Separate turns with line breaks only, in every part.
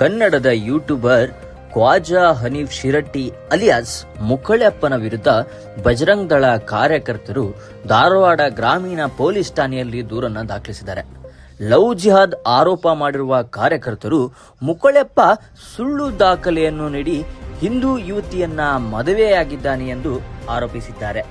ಕನ್ನಡದ YouTuber Khwaja Hanif Shiratti alias ಮುಕ್ಕಳೆಪ್ಪನ ವಿರುದ್ಧ ಬಜರಂಗ್ ದಳ ಕಾರ್ಯಕರ್ತರು ಧಾರವಾಡ ಗ್ರಾಮೀಣ ಪೊಲೀಸ್ ಠಾಣೆಯಲ್ಲಿ ದೂರನ್ನು ದಾಖಲಿಸಿದ್ದಾರೆ. ಲವ್ ಜಿಹಾದ್ ಆರೋಪ ಮಾಡಿರುವ ಕಾರ್ಯಕರ್ತರು ಮುಕ್ಕಳೆಪ್ಪ ಸುಳ್ಳು ದಾಖಲೆಯನ್ನು ನೀಡಿ ಹಿಂದೂ ಯುವತಿಯನ್ನ ಮದುವೆಯಾಗಿದ್ದಾನೆ ಎಂದು ಆರೋಪಿಸಿದ್ದಾರೆ.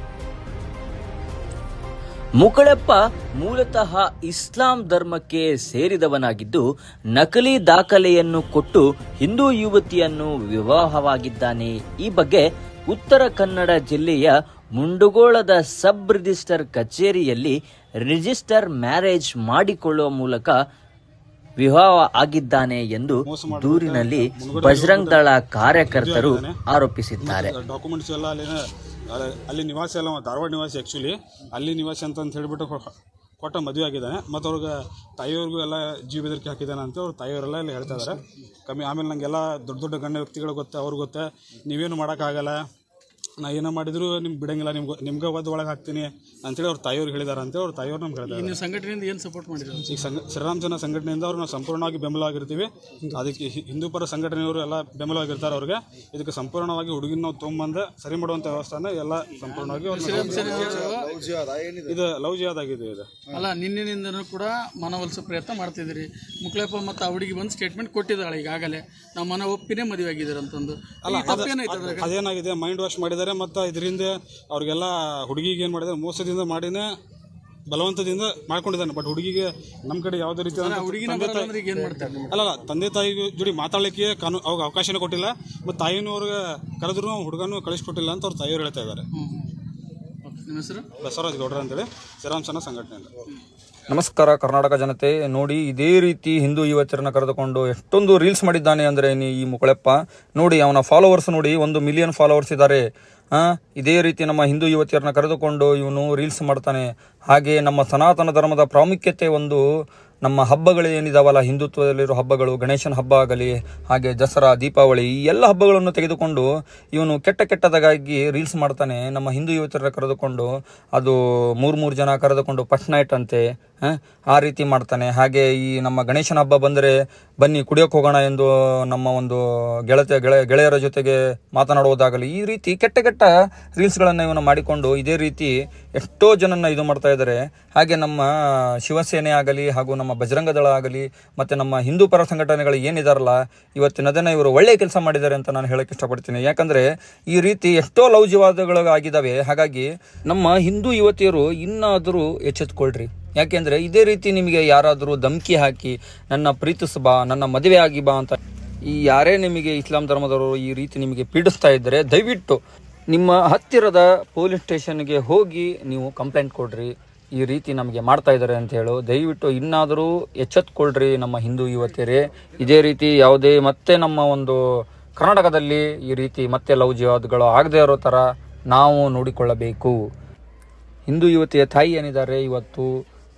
ಮುಕಳಪ್ಪ ಮೂಲತಃ ಇಸ್ಲಾಂ ಧರ್ಮಕ್ಕೆ ಸೇರಿದವನಾಗಿದ್ದು ನಕಲಿ ದಾಖಲೆಯನ್ನು ಕೊಟ್ಟು ಹಿಂದೂ ಯುವತಿಯನ್ನು ವಿವಾಹವಾಗಿದ್ದಾನೆ. ಈ ಬಗ್ಗೆ ಉತ್ತರ ಕನ್ನಡ ಜಿಲ್ಲೆಯ ಮುಂಡುಗೋಳದ ಸಬ್ ರಿಜಿಸ್ಟರ್ ಕಚೇರಿಯಲ್ಲಿ ರಿಜಿಸ್ಟರ್ ಮ್ಯಾರೇಜ್ ಮಾಡಿಕೊಳ್ಳುವ ಮೂಲಕ ವಿವಾಹ ಆಗಿದ್ದಾನೆ ಎಂದು ದೂರಿನಲ್ಲಿ ಬಜರಂಗ್ ದಳ ಕಾರ್ಯಕರ್ತರು ಆರೋಪಿಸಿದ್ದಾರೆ.
ಡಾಕ್ಯುಮೆಂಟ್ಸ್ ಅಲ್ಲಿ ನಿವಾಸಿ ಅಲ್ಲ ಧಾರವಾಡ ನಿವಾಸಿ ಆ್ಯಕ್ಚುಲಿ ಅಲ್ಲಿ ನಿವಾಸಿ ಅಂತ ಹೇಳಿಬಿಟ್ಟು ಕೊಟ್ಟ ಮದುವೆ ಆಗಿದ್ದಾನೆ. ಮತ್ತು ಅವ್ರಿಗೆ ತಾಯಿಯವ್ರಿಗೂ ಎಲ್ಲ ಜೀವ ಬೆದರಿಕೆ ಹಾಕಿದ್ದಾನೆ ಅಂತ ಅವ್ರ ತಾಯಿಯವರೆಲ್ಲ ಇಲ್ಲಿ ಹೇಳ್ತಾ ಇದ್ದಾರೆ ಕಮ್ಮಿ ಆಮೇಲೆ ನನಗೆಲ್ಲ ದೊಡ್ಡ ದೊಡ್ಡ ಗಣ್ಯ ವ್ಯಕ್ತಿಗಳು ಗೊತ್ತೆ ಅವ್ರಿಗೆ ಗೊತ್ತೆ, ನೀವೇನು ಮಾಡೋಕ್ಕಾಗಲ್ಲ? ನಾ ಏನೋ ಮಾಡಿದ್ರು ನಿಮ್ಗೆ ಬಿಡಂಗಿಲ್ಲ ನಿಮ್ಗೆ ನಿಮ್ಗೆ ಒದ್ದು ಒಳಗೆ ಹಾಕ್ತೀನಿ ಅಂತೇಳಿ ಅವ್ರ ತಾಯಿಯವ್ರು ಹೇಳಿದಾರೆ ಅಂತೇಳಿ ಅವ್ರ ತಾಯಿಯವ್ರು ನಮ್ಗೆ ಹೇಳಿದ್ದಾರೆ
ನೀವು ಸಂಘಟನೆಯಿಂದ ಏನು ಸಪೋರ್ಟ್ ಮಾಡಿದ್ರು?
ಈಗ ಸಂಘ ಶ್ರೀರಾಮ್ ಜನ ಸಂಘಟನೆಯಿಂದ ಅವ್ರು ನಾವು ಸಂಪೂರ್ಣವಾಗಿ ಬೆಂಬಲವಾಗಿರ್ತೀವಿ. ಅದಕ್ಕೆ ಹಿ- ಹಿಂದೂ ಪರ ಸಂಘಟನೆಯವರು ಎಲ್ಲ ಬೆಂಬಲವಾಗಿರ್ತಾರೆ ಅವ್ರಿಗೆ. ಇದಕ್ಕೆ ಸಂಪೂರ್ಣವಾಗಿ ಹುಡುಗಿನ ನಾವು ತೊಗೊಂಬಂದು ಸರಿ ಮಾಡುವಂಥ ವ್ಯವಸ್ಥೆನ ಎಲ್ಲ ಸಂಪೂರ್ಣವಾಗಿ ಅವ್ರನ್ನ ಇದು ಲವ್ ಜಿಯಾದ್ ಆಗಿದೆ ಇದು.
ಅಲ್ಲ ನಿನ್ನಿಂದ ಕೂಡ ಮನವೊಲಿಸೋ ಪ್ರಯತ್ನ ಮಾಡ್ತಿದ್ದೀರಿ. ಮುಕ್ಳಪ್ಪ ಮತ್ತು ಆ ಹುಡುಗಿ ಬಂದು ಸ್ಟೇಟ್ಮೆಂಟ್ ಕೊಟ್ಟಿದ್ದಾಳೆ ಈಗಾಗಲೇ. ನಮ್ಮ ಮನ ಒಪ್ಪಿನೇ ಮದುವೆ ಆಗಿದ್ದಾರೆ ಅಂತಂದು ಅಲ್ಲ ತಪ್ಪೇನಾಯ್ತು ಅದ್ರಾಗ?
ಅದೇನಾಗಿದೆ? ಮೈಂಡ್ ವಾಶ್ ಮಾಡಿದ್ದಾರೆ ಮತ್ತು ಇದರಿಂದ ಅವ್ರಿಗೆಲ್ಲ ಹುಡುಗಿಗೆ ಏನು ಮಾಡಿದ್ದಾರೆ ಮೋಸದಿಂದ ಮಾಡಿನೇ ಬಲವಂತದಿಂದ ಮಾಡ್ಕೊಂಡಿದ್ದಾನೆ. ಬಟ್ ಹುಡುಗಿಗೆ ನಮ್ಮ ಕಡೆ ಯಾವುದೇ ರೀತಿ ಅಲ್ಲ ತಂದೆ ತಾಯಿ ಜೋಡಿ ಮಾತಾಡಲಿಕ್ಕೆ ಕಾನೂನು ಅವಾಗ ಅವಕಾಶನೇ ಕೊಟ್ಟಿಲ್ಲ ಮತ್ತು ತಾಯಿನೂ ಅವ್ರಿಗೆ ಕರೆದ್ರು ಹುಡುಗನೂ ಕಳಿಸ್ಕೊಟ್ಟಿಲ್ಲ ಅಂತ ಅವ್ರ ತಾಯಿಯವ್ರು ಹೇಳ್ತಾ ಇದ್ದಾರೆ.
ನಿಮ್ಮ ಹೆಸರು?
ಬಸವರಾಜ್ ಗೌಡ್ರ ಅಂತೇಳಿ ಶ್ರೀರಾಮಸನ ಸಂಘಟನೆ ಸಂಘಟನೆಯಿಂದ.
ನಮಸ್ಕಾರ ಕರ್ನಾಟಕ ಜನತೆ. ನೋಡಿ ಇದೇ ರೀತಿ ಹಿಂದೂ ಯುವತಿಯರನ್ನ ಕರೆದುಕೊಂಡು ಎಷ್ಟೊಂದು ರೀಲ್ಸ್ ಮಾಡಿದ್ದಾನೆ ಅಂದರೆ ನೀ ಈ ಮುಕಳೆಪ್ಪ. ನೋಡಿ ಅವನ ಫಾಲೋವರ್ಸ್ ನೋಡಿ ಒಂದು ಮಿಲಿಯನ್ ಫಾಲೋವರ್ಸ್ ಇದ್ದಾರೆ. ಇದೇ ರೀತಿ ನಮ್ಮ ಹಿಂದೂ ಯುವತಿಯರನ್ನ ಕರೆದುಕೊಂಡು ಇವನು ರೀಲ್ಸ್ ಮಾಡ್ತಾನೆ. ಹಾಗೆ ನಮ್ಮ ಸನಾತನ ಧರ್ಮದ ಪ್ರಾಮುಖ್ಯತೆ ಒಂದು ನಮ್ಮ ಹಬ್ಬಗಳು ಏನಿದಾವಲ್ಲ ಹಿಂದುತ್ವದಲ್ಲಿರೋ ಹಬ್ಬಗಳು ಗಣೇಶನ ಹಬ್ಬ ಆಗಲಿ ಹಾಗೆ ದಸರಾ ದೀಪಾವಳಿ ಈ ಎಲ್ಲ ಹಬ್ಬಗಳನ್ನು ತೆಗೆದುಕೊಂಡು ಇವನು ಕೆಟ್ಟ ಕೆಟ್ಟದಾಗಿ ರೀಲ್ಸ್ ಮಾಡ್ತಾನೆ. ನಮ್ಮ ಹಿಂದೂ ಯುವತಿಯರ ಕರೆದುಕೊಂಡು ಅದು ಮೂರು ಮೂರು ಜನ ಕರೆದುಕೊಂಡು ಫಸ್ಟ್ ನೈಟ್ ಅಂತೆ ಆ, ರೀತಿ ಮಾಡ್ತಾನೆ. ಹಾಗೆ ಈ ನಮ್ಮ ಗಣೇಶನ ಹಬ್ಬ ಬಂದರೆ ಬನ್ನಿ ಕುಡಿಯೋಕೆ ಹೋಗೋಣ ಎಂದು ನಮ್ಮ ಒಂದು ಗೆಳೆಯ ಗೆಳೆಯರ ಜೊತೆಗೆ ಮಾತನಾಡುವುದಾಗಲಿ ಈ ರೀತಿ ಕೆಟ್ಟ ಕೆಟ್ಟ ರೀಲ್ಸ್ಗಳನ್ನು ಇವನು ಮಾಡಿಕೊಂಡು ಇದೇ ರೀತಿ ಎಷ್ಟೋ ಜನನ ಇದು ಮಾಡ್ತಾ ಇದ್ದಾರೆ. ಹಾಗೆ ನಮ್ಮ ಶಿವಸೇನೆ ಆಗಲಿ ಹಾಗೂ ನಮ್ಮ ಬಜರಂಗ ದಳ ಆಗಲಿ ಮತ್ತು ನಮ್ಮ ಹಿಂದೂ ಪರ ಸಂಘಟನೆಗಳು ಏನಿದಾರಲ್ಲ, ಇವತ್ತಿನ ದಿನ ಇವರು ಒಳ್ಳೆಯ ಕೆಲಸ ಮಾಡಿದ್ದಾರೆ ಅಂತ ನಾನು ಹೇಳೋಕ್ಕೆ ಇಷ್ಟಪಡ್ತೀನಿ. ಯಾಕಂದರೆ ಈ ರೀತಿ ಎಷ್ಟೋ ಲವ್ ಆಗಿದ್ದಾವೆ ಹಾಗಾಗಿ ನಮ್ಮ ಹಿಂದೂ ಯುವತಿಯರು ಇನ್ನಾದರೂ ಎಚ್ಚೆತ್ಕೊಳ್ರಿ. ಯಾಕೆಂದರೆ ಇದೇ ರೀತಿ ನಿಮಗೆ ಯಾರಾದರೂ ಧಮಕಿ ಹಾಕಿ, ನನ್ನ ಪ್ರೀತಿಸ ಬಾ ನನ್ನ ಮದುವೆ ಆಗಿ ಬಾ ಅಂತ ಈ ಯಾರೇ ನಿಮಗೆ ಇಸ್ಲಾಂ ಧರ್ಮದವರು ಈ ರೀತಿ ನಿಮಗೆ ಪೀಡಿಸ್ತಾ ಇದ್ದರೆ ದಯವಿಟ್ಟು ನಿಮ್ಮ ಹತ್ತಿರದ ಪೊಲೀಸ್ ಸ್ಟೇಷನ್ಗೆ ಹೋಗಿ ನೀವು ಕಂಪ್ಲೇಂಟ್ ಕೊಡ್ರಿ. ಈ ರೀತಿ ನಮಗೆ ಮಾಡ್ತಾ ಇದ್ದಾರೆ ಅಂತ ಹೇಳು. ದಯವಿಟ್ಟು ಇನ್ನಾದರೂ ಎಚ್ಚೆತ್ಕೊಳ್ರಿ ನಮ್ಮ ಹಿಂದೂ ಯುವತಿಯರೇ. ಇದೇ ರೀತಿ ಯಾವುದೇ ಮತ್ತೆ ನಮ್ಮ ಒಂದು ಕರ್ನಾಟಕದಲ್ಲಿ ಈ ರೀತಿ ಮತ್ತೆ ಲವ್ ಜಿವಾದ್ಗಳು ಆಗದೇ ಇರೋ ಥರ ನಾವು ನೋಡಿಕೊಳ್ಳಬೇಕು. ಹಿಂದೂ ಯುವತಿಯ ತಾಯಿ ಏನಿದ್ದಾರೆ, ಇವತ್ತು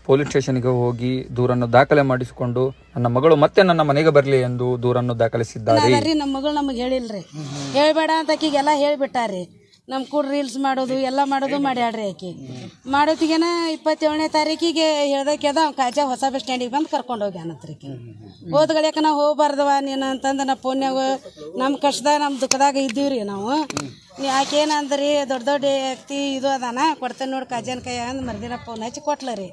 ಪೊಲೀಸ್ ಸ್ಟೇಷನ್ಗೆ ಹೋಗಿ ದೂರನ್ನು ದಾಖಲೆ ಮಾಡಿಸಿಕೊಂಡು ನನ್ನ ಮಗಳು ಮತ್ತೆ ನನ್ನ ಮನೆಗೆ ಬರಲಿ ಎಂದು ದೂರನ್ನು ದಾಖಲಿಸಿದ್ದಾರೆ.
ನಮ್ಮ ಮಗಳು ನಮಗೆ ಹೇಳ್ಬೇಡ ಅಂತ ಆಕಿಗೆಲ್ಲ ನಮ್ಮ ಕೂಡ ರೀಲ್ಸ್ ಮಾಡೋದು, ಎಲ್ಲ ಮಾಡೋದು ಮಾಡ್ಯಾಡ್ರಿ ಆಕಿ. ಮಾಡೋತಿಗೆನ ಇಪ್ಪತ್ತೇಳನೇ ತಾರೀಕಿಗೆ ಹೇಳ್ದಕ್ಕೆ ಅವ್ನು ಕಾಜಾ ಹೊಸ ಬಸ್ ಸ್ಟ್ಯಾಂಡಿಗೆ ಬಂದು ಕರ್ಕೊಂಡು ಹೋಗ್ಯಾನಂತ್ರಿ ಆಕಿ. ಹೋದ ನಾ ನಾವು ಹೋಗ್ಬಾರ್ದವ ನೀನು ಅಂತಂದು ನಾ ಫೋನ್ಯಾಗ ನಮ್ಮ ಕಷ್ಟದಾಗ ನಮ್ಮ ದುಃಖದಾಗ ಇದ್ದೀವಿ ರೀ ನಾವು. ನೀ ಆಕೇನಂದ್ರಿ ದೊಡ್ಡ ದೊಡ್ಡ ವ್ಯಕ್ತಿ ಇದು ಅದಾನ, ಕೊಡ್ತೇನೆ ನೋಡಿ ಕಾಜನ್ ಕೈ ಅಂದ್ ಮರ್ದಿನ ಫೋನ್ ಹಚ್ಚಿ ಕೊಟ್ಲ ರೀ.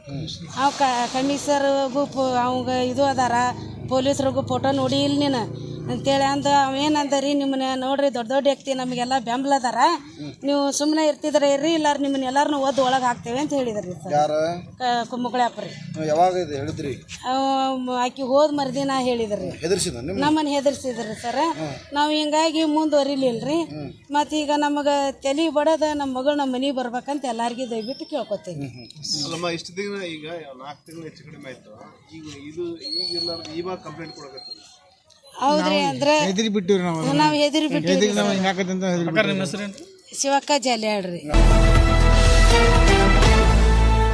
ಅವ್ ಕಮಿಷರ್ಗೂ ಅವಂಗ ಇದು ಅದಾರ, ಪೊಲೀಸ್ರಿಗೂ ಫೋಟೋ ನೋಡಿ ಇಲ್ಲಿ ನೀನು. ಅಂತೇಳಿ ಅಂದ ಅವೇನಂದರಿ ನಿಮ್ಮನ್ನ ನೋಡ್ರಿ ದೊಡ್ಡ ದೊಡ್ಡ ವ್ಯಕ್ತಿ ನಮಗೆಲ್ಲ ಬೆಂಬಲ ಅದಾರ. ನೀವು ಸುಮ್ಮನೆ ಇರ್ತಿದ್ರೆ ಇರ್ರಿ ಇಲ್ಲಾರ ನಿಮ್ಮನ್ನ ಎಲ್ಲಾರನು ಓದ್ ಒಳಗೆ ಹಾಕ್ತೇವೆ ಅಂತ ಹೇಳಿದ್ರಿ ಸರ್. ಕುಮ್ಮಗಳಪ್ಪ ರೀ.
ಯಾವಾಗ ಇದು ಹೇಳಿದ್ರಿ?
ಆಕಿ ಹೋದ ಮರ್ದಿನ ಹೇಳಿದ್ರಿ. ನಮ್ಮನ್ನ? ಹೆದರ್ಸಿದ್ರಿ ಸರ್. ನಾವು ಹಿಂಗಾಗಿ ಮುಂದುವರಿಲಿಲ್ರಿ. ಮತ್ತೀಗ ನಮಗ ತಲೆ ಬಡದ ನಮ್ಮ ಮಗಳು ನಮ್ಮ ಮನೆಗೆ ಬರ್ಬೇಕಂತ ಎಲ್ಲಾರ್ಗಿ ದಯವಿಟ್ಟು ಕೇಳ್ಕೊತೀನಿ
ಅಲ್ಲಮ್ಮ ಇಷ್ಟು ದಿನ ಈಗ ನಾಲ್ಕು ತಿಂಗಳು ಹೆಚ್ಚು ಕಡಿಮೆ ಆಯ್ತು. ಈಗ ಇದು ಇವಾಗ ಕಂಪ್ಲೇಂಟ್
ಹೌದ್ರಿ ಅಂದ್ರ
ಹೆದರಿ ಬಿಟ್ಟಿವ್ರಿ ನಾವು
ನಾವು ಹೆದರಿ ಬಿಟ್ಟಿವಿ
ನಾವು ಹಿಂಗಾಕತ್ತಂತ ಹೆದರಿ
ನಿಮ್ಮ ಹೆಸರೇನು
ಶಿವಕ್ಕ ಜಾಲಿ ಹೇಳ್ರಿ